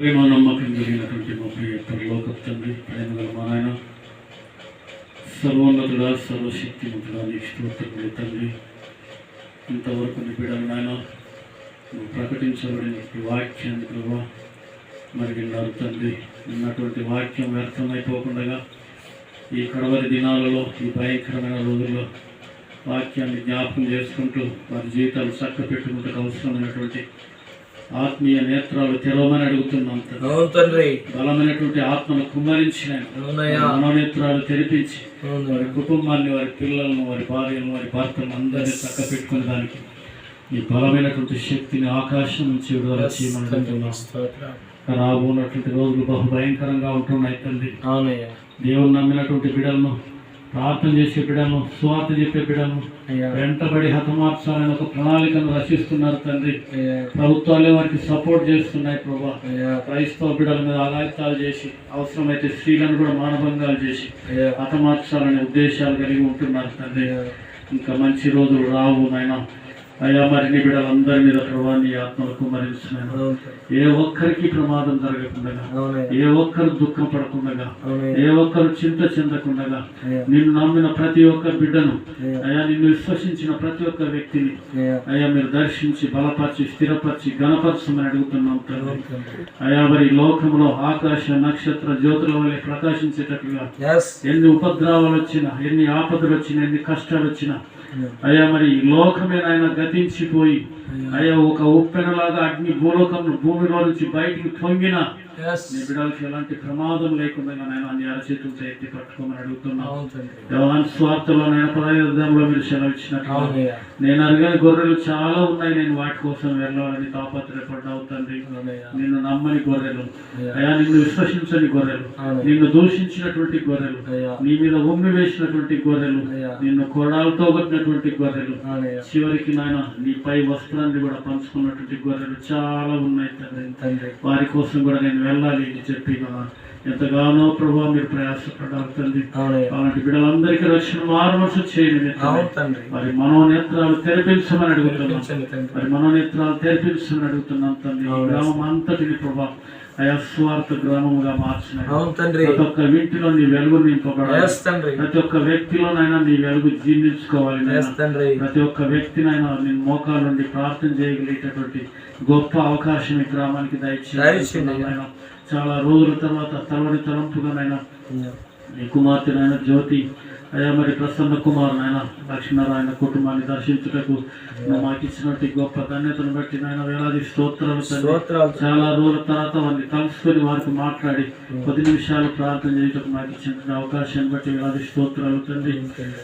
ప్రేమ నమ్మకం జరిగినటువంటి మా ప్రియ పరలోక తండ్రి ప్రేమ గల మా నాయన సర్వోన్నతుడా సర్వశక్తిమంతుడా నీ స్తోత్రములు తండ్రి. ఇంతవరకు నీ నాయన నువ్వు ప్రకటించబడినటువంటి వాక్యాన్ని ప్రభా మరి విన్నారు తండ్రి. ఉన్నటువంటి వాక్యం వ్యర్థమైపోకుండా ఈ కడవరి దినాలలో ఈ భయంకరమైన రోజుల్లో వాక్యాన్ని జ్ఞాపకం చేసుకుంటూ వారి జీవితాలు చక్క పెట్టుకుంటూ అవసరమైనటువంటి ఆత్మీయ నేత్రాలు తెరవమని అడుగుతున్నాం. అవును తండ్రి. బలమైనటువంటి ఆత్మను అవునయ్యా. మనోనేత్రాలు తెరిపించి వారి కుటుంబాన్ని వారి పిల్లలను వారి భార్యలను వారి భర్తలను అందరినీ చక్క పెట్టుకునే దానికి ఈ బలమైనటువంటి శక్తిని ఆకాశం నుంచి విడుదల చేయమని అడుగుతున్నాం. స్తోత్రం. రాబోనటువంటి రోజులు బహు భయంకరంగా ఉంటున్నాయి తండ్రి. దేవుని నమ్మినటువంటి బిడలను ప్రార్థన చేసే బిడలను స్వార్థ చెప్పే బిడలను వెంటబడి హతమార్చాలని ఒక ప్రణాళికను రచిస్తున్నారు తండ్రి. ప్రభుత్వాలే వారికి సపోర్ట్ చేస్తున్నాయి ప్రభా. క్రైస్తవ బిడల మీద అగాయత్తాలు చేసి అవసరమైతే స్త్రీలను కూడా మానభంగాలు చేసి హతమార్చాలనే ఉద్దేశాలు కలిగి ఉంటున్నారు తండ్రి. ఇంకా మంచి రోజులు రావు నాయన. అయ్యా మరి నీ బిడ్డలందరి మీద నీ ఆత్మలకు తండ్రి. ఏ ఒక్కరికి ప్రమాదం జరగకుండా ఏ ఒక్కరు దుఃఖం పడకుండా ఏ ఒక్కరు చింత చెందకుండా నిన్ను నమ్మిన ప్రతి ఒక్క బిడ్డను అయ్యా. నిన్ను విశ్వసించిన ప్రతి ఒక్క వ్యక్తిని అయ్యా. మీరు దర్శించి బలపరిచి స్థిరపరిచి గణపరచమని అడుగుతున్నాం. అయ్యా మరి లోకంలో ఆకాశ నక్షత్ర జ్యోతుల వలె ప్రకాశించేటట్లుగా. ఎన్ని ఉపద్రవాలు వచ్చినా ఎన్ని ఆపదలు వచ్చినా ఎన్ని కష్టాలు వచ్చినా అయ్యా. మరి ఈ లోకమే నాయన గతించిపోయి అయ్యా. ఒక ఉప్పెనలాగా అగ్ని భూలోకం భూమిలో నుంచి బయటికి పొంగిన. నీ బిడ్డలకి ఎలాంటి ప్రమాదం లేకుండా నాయన నీ అరచేతులతో ఎత్తి పట్టుకోమని అడుగుతున్నాం. అవును తండ్రి. యవహాన్ స్వార్థలో నేను పదవిలో మీరు సెలవు ఇచ్చినట్లు నేను అడిగిన గొర్రెలు చాలా ఉన్నాయి నేను వాటి కోసం వెళ్ళాలని తాపత్రయపడ్డావు తండ్రి. నిన్ను నమ్మని గొర్రెలు. అయ్యా. నిన్ను విశ్వసించని గొర్రెలు. నిన్ను దూషించినటువంటి గొర్రెలు. నీ మీద ఉమ్మి వేసినటువంటి గొర్రెలు. నిన్ను కొడాలతో కొట్టినటువంటి గొర్రెలు. చివరికి నాయన నీ పై వస్త్రాన్ని కూడా పంచుకున్నటువంటి గొర్రెలు చాలా ఉన్నాయి తండ్రి. వారి కోసం కూడా నేను వెళ్ళాలి అని చెప్పి ఎంతగానో ప్రభావ మీరు ప్రయాసపడ్డారు తండ్రి. అలాంటి బిడ్డలందరికీ రక్షణ మారుమనసు చేయండి మరి మనోనేత్రాలు తెరిపించమని అడుగుతున్నాం. మరి మనోనేత్రాలు తెరిపించమని అడుగుతున్నాం తండ్రి. గ్రామం అంతటిని ప్రభా అయస్వార్థ గ్రామముగా మార్చిన అవును తండ్రి. ప్రతి ఒక్క ఇంటిలో నీ వెలుగు నింపబడాలి. తండ్రి. ప్రతి ఒక్క వ్యక్తిలోనైనా నీ వెలుగు జీర్ణించుకోవాలి తండ్రి. ప్రతి ఒక్క వ్యక్తినైనా నేను మోకాల నుండి ప్రార్థన చేయగలిగేటటువంటి గొప్ప అవకాశం ఈ గ్రామానికి నాయనా. చాలా రోజుల తర్వాత తలవని తలంపుగానైనా. నీ కుమార్తె నాయన జ్యోతి అయ్యా మరి ప్రసన్న కుమార్ నాయన లక్ష్మీనారాయణ కుటుంబాన్ని దర్శించుటకు మాకు ఇచ్చినటువంటి గొప్ప ధన్యతను బట్టి నాయన వేలాది స్తోత్రాలు చాలా రోజుల తర్వాత వారిని కలుసుకొని వారికి మాట్లాడి కొద్ది నిమిషాలు ప్రార్థన చేయటకు మాకు ఇచ్చిన అవకాశాన్ని బట్టి వేలాది స్తోత్రాలు తండ్రి.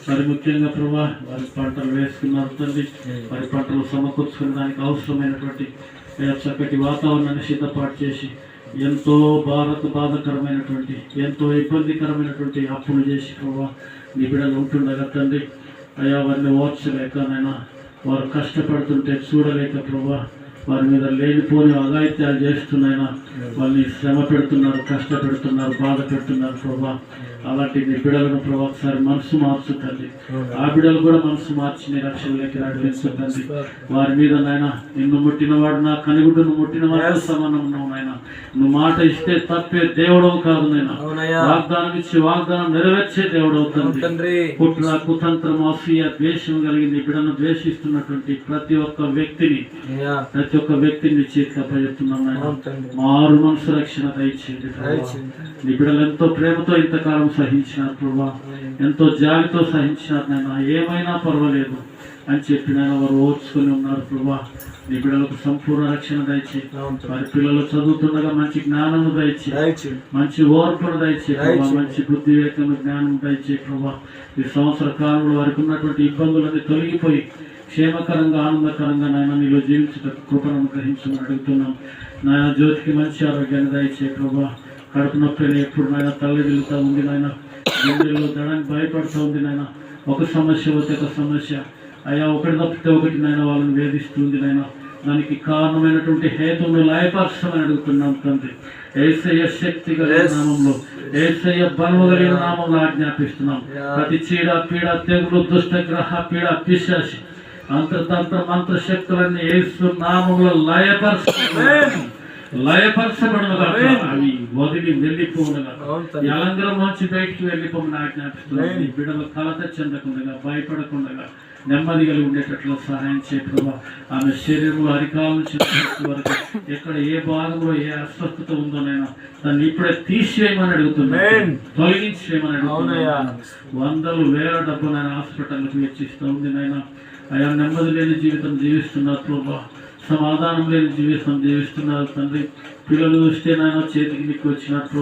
మరి ముఖ్యంగా ప్రభా వారి పంటలు వేసుకున్నారు తండ్రి. వారి పంటలు సమకూర్చుకునే దానికి అవసరమైనటువంటి చక్కటి వాతావరణాన్ని సిద్ధపాటు చేసి ఎంతో భారత బాధకరమైనటువంటి ఎంతో ఇబ్బందికరమైనటువంటి అప్పులు చేసి ప్రభా నీ బిడ్డలు ఉంటుండగా తండ్రి అయ్యా వారిని ఓర్చలేకనైనా వారు కష్టపడుతుంటే చూడలేక ప్రభా వారి మీద లేనిపోని అఘాయిత్యాలు చేస్తున్నాయినా వాళ్ళని శ్రమ పెడుతున్నారు కష్టపెడుతున్నారు బాధ పెడుతున్నారు ప్రభా. అలాంటి నీ బిడ్డలను ప్రభా ఒకసారి మనసు మార్చు తండ్రి ఆ బిడ్డలు కూడా మనసు మార్చి నీ రక్షణలోకి నడిపించు తండ్రి వారి మీద నాయన నిన్ను ముట్టినవాడు నా కనిగుడ్డును ముట్టిన వాడు సమానం ఉన్నావు నాయన. నువ్వు మాట ఇస్తే తప్పే దేవుడవు కాదు నాయన. వాగ్దానం ఇచ్చి వాగ్దానం నెరవేర్చే దేవుడు అవుతుంది కుట్ర కుతంత్రం అసూయ ద్వేషం కలిగి నీ బిడ్డను ద్వేషిస్తున్నటువంటి ప్రతి ఒక్క వ్యక్తిని ప్రతి ఒక్క వ్యక్తిని చేతిలో అప్పచెప్తున్నాం నాయన. మారు మనసు రక్షణ దయచేయండి. నీ బిడ్డలు ఎంతో ప్రేమతో ఇంతకాలం సహించినారు ప్రభా. ఎంతో జాలితో సహించినారు నాయన. ఏమైనా పర్వాలేదు అని చెప్పి నాయన వారు ఓర్చుకొని ఉన్నారు ప్రభా. నీ బిడ్డలకు సంపూర్ణ రక్షణ తండ్రి వారి పిల్లలు చదువుతుండగా మంచి జ్ఞానము దయచేయండి మంచి ఓర్పును దయచే మంచి బుద్ధి వివేకం జ్ఞానం దయచే ప్రభా. ఈ సంవత్సర కాలంలో వారికి ఉన్నటువంటి ఇబ్బందులన్నీ తొలగిపోయి క్షేమకరంగా ఆనందకరంగా నాయన నీలో జీవించటకు కృపను గ్రహించమని అడుగుతున్నాం. నాయన జ్యోతికి మంచి ఆరోగ్యాన్ని దయచే ప్రభా. కడుపు నొప్పి ఎప్పుడు నాయన తల్లి వెళ్తూ ఉంది నాయన. గుండెల్లో దడానికి భయపడుతూ ఉంది నాయన. ఒక సమస్య పోతే ఒక సమస్య. అయ్యా ఒకటి తప్పితే ఒకటి నాయన వాళ్ళని వేధిస్తుంది నాయన. దానికి కారణమైనటువంటి హేతువును లయపరచమని అడుగుతున్నాం తండ్రి. ఏసయ్య శక్తి కలిగిన. నామంలో ఏసయ్య బలము కలిగిన నామంలో ఆజ్ఞాపిస్తున్నాం. ప్రతి చీడ పీడ తెగులు దుష్ట గ్రహ పీడ పిశాసి అంతర్తంత్ర మంత్ర శక్తులన్నీ ఏసు నామంలో లయపరచు లయపరచబడునుగా అవి వదిలి తండ్రి యలంగరం నుంచి బయటికి వెళ్ళిపోమని ఆజ్ఞాపిస్తున్నాను. ఈ బిడ్డలు కలత చెందకుండా భయపడకుండా నెమ్మది కలిగి ఉండేటట్లు సహాయం చేయ ప్రభా. ఆమె శరీరంలో అరికాల వరకు ఎక్కడ ఏ భాగంలో ఏ అస్వస్థత ఉందో నేను దాన్ని ఇప్పుడే తీసివేయమని అడుగుతున్నాను. తొలగించేయమని. అడుగుతున్నాను. వందలు వేల డబ్బు నేను హాస్పిటల్కి వెచ్చిస్తూ ఉంది నాయన. అయా నెమ్మది లేని జీవితం జీవిస్తున్నారు ప్రభా. సమాధానం లేని జీవితం జీవిస్తున్నారు తండ్రి. పిల్లలు చూస్తే నాయన చేతికి నీకు వచ్చినట్లు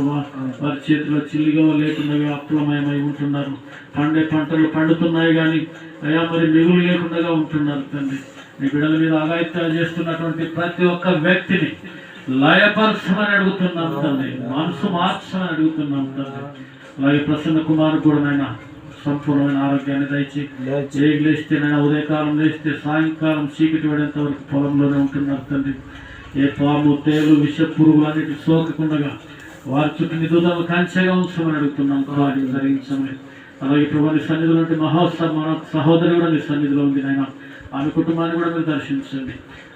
వారి చేతిలో చిల్లిగా లేకుండా అప్పులమయమై ఉంటున్నారు. పండే పంటలు పండుతున్నాయి కానీ అయా మరి మిగులు లేకుండా ఉంటున్నారు తండ్రి. నీ బిడ్డల మీద అగాయిత్యాలు చేస్తున్నటువంటి ప్రతి ఒక్క వ్యక్తిని లయపరచమని అడుగుతున్నాం తండ్రి. మనసు మార్చమని అడుగుతున్నాం తండ్రి. అలాగే ప్రసన్న కుమార్ కూడా నాయన సంపూర్ణమైన ఆరోగ్యాన్ని దయచి ఏ లేస్తే ఉదయకాలం లేస్తే సాయంకాలం చీకటి పడేంత వరకు పొలంలోనే ఉంటున్నారు తండ్రి. ఏ పాము తేలు విష పురుగులు అన్నిటి సోకకుండా వారి చుట్టూ నిధుదలు కంచెగా ఉంచమని అడుగుతున్నాం కార్యం జరిగించమని అలాగే ప్రభుత్వ సన్నిధిలో ఉంటే మహోత్సవ మన సహోదరి కూడా మీ సన్నిధిలో ఉంది నాయన ఆమె కుటుంబాన్ని కూడా మీరు దర్శించండి.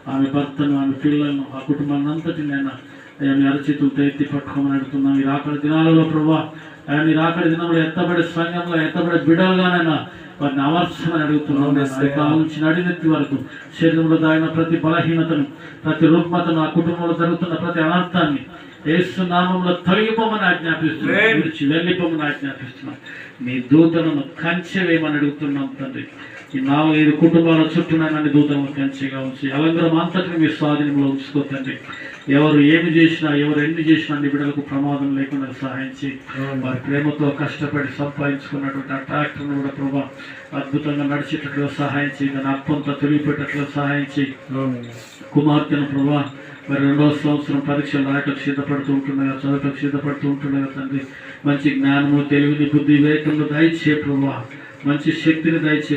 ఆమె భర్తను ఆమె పిల్లలను ఆ కుటుంబాన్ని అంతటి నేను అయ్యా మీ అరచేతులతో ఎత్తి పట్టుకోమని అడుగుతున్నాం. ఈ రాకడ దినాలలో ప్రభావ అయ్యా మీ రాకడి దినంలో ఎత్తబడే సంఘంలో ఎత్తబడే బిడ్డలుగానైనా వారిని అమర్చమని అడుగుతున్నాం. నడినెత్తి వరకు. శరీరంలో దాగిన ప్రతి బలహీనతను ప్రతి రుగ్మతను ఆ కుటుంబంలో జరుగుతున్న ప్రతి అనర్థాన్ని యేసు నామంలో తొలగిపోమని ఆజ్ఞాపిస్తున్నాం. విడిచి వెళ్ళిపోమని ఆజ్ఞాపిస్తున్నాం. మీ దూతలను కంచె వేయమని అడుగుతున్నాం తండ్రి. ఈ నాలుగైదు కుటుంబాల చుట్టూ నన్ను దూతలను కంచెగా ఉంచి అలంగరం అంతటిని మీ స్వాధీనంలో ఉంచుకోతండి ఎవరు ఏమి చేసినా ఎవరు ఎన్ని చేసినా నీ బిడ్డలకు ప్రమాదం లేకుండా సహాయం చేయి. వారి ప్రేమతో కష్టపడి సంపాదించుకున్నటువంటి ఆ ట్రాక్టర్ను కూడా ప్రభా అద్భుతంగా నడిచేటట్లుగా సహాయం చేయి. దాని అప్పంతా తొలిగిపోయేటట్లుగా సహాయం చేయి. కుమార్తెను ప్రభా మరి రెండవ సంవత్సరం పరీక్షలు రాయటకు సిద్ధపడుతూ ఉంటుండగా చదవటకు సిద్ధపడుతూ ఉంటుండగా తండ్రి మంచి జ్ఞానము తెలివిని బుద్ధి వివేకంలో దయచే ప్రభా. మంచి శక్తిని దయచే